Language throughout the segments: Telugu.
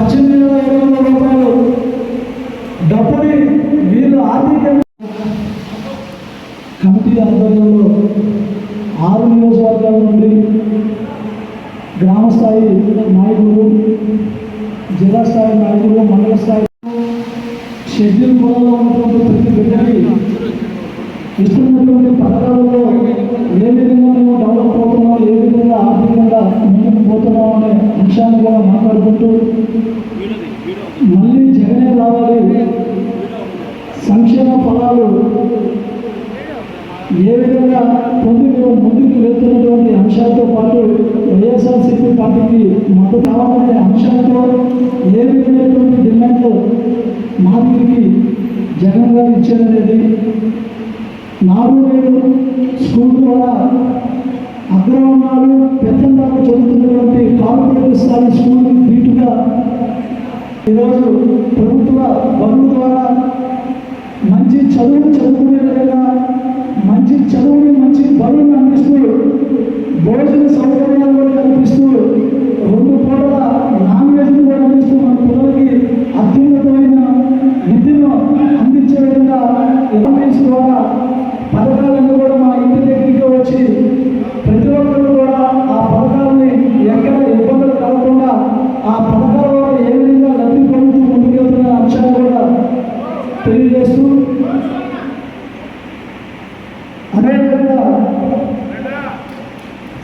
పద్దెనిమిది వేల ఐదు వందల రూపాయలు. డబ్బుని వీళ్ళు ఆర్థికంగా కమిటీ ఆధ్వర్యంలో ఆరు నియోజకవర్గాల నుండి గ్రామస్థాయి నాయకులు జిల్లా స్థాయి నాయకులు మండల స్థాయి షెడ్యూల్ కులంలో ఉన్న ముందుకు అనే అంశాన్ని కూడా మాట్లాడుకుంటూ మళ్ళీ జగనే రావాలి. సంక్షేమ ఫలాలు ఏ విధంగా పొంది ముందుకు వెళ్తున్నటువంటి అంశాలతో పాటు వైఎస్ఆర్సీపీ పార్టీకి మద్దతు కావాలనే అంశాలతో ఏ విధమైనటువంటి డిమాండ్లు మాదిరికి జగన్ గారు ఇచ్చారనేది నాలుగు వేలు స్కూల్ ద్వారా అగ్రవర్ణాలు చదువుతున్నటువంటి కార్పొరేట్ స్థాయి స్కూల్ ధీటుగా ఈరోజు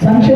అదేవిధంగా సంక్షేమ ఫలాలతో పాటు